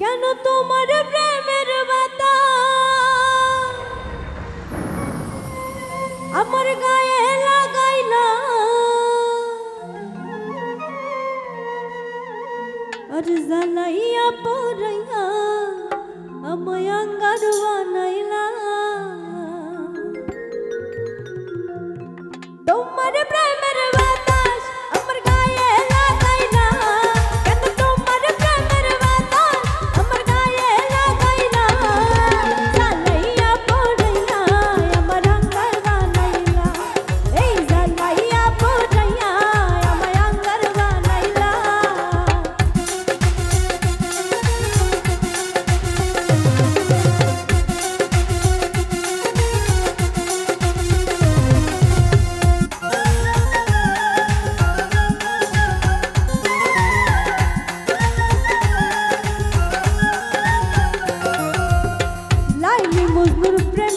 কেন তোমার প্রেমের বাতা আমার গায়ে লাগাইলা আর জ্বালাইয়া পড়াইয়া আমায় আঙ্গার বানাইলা। তোমার primeiro prêmio.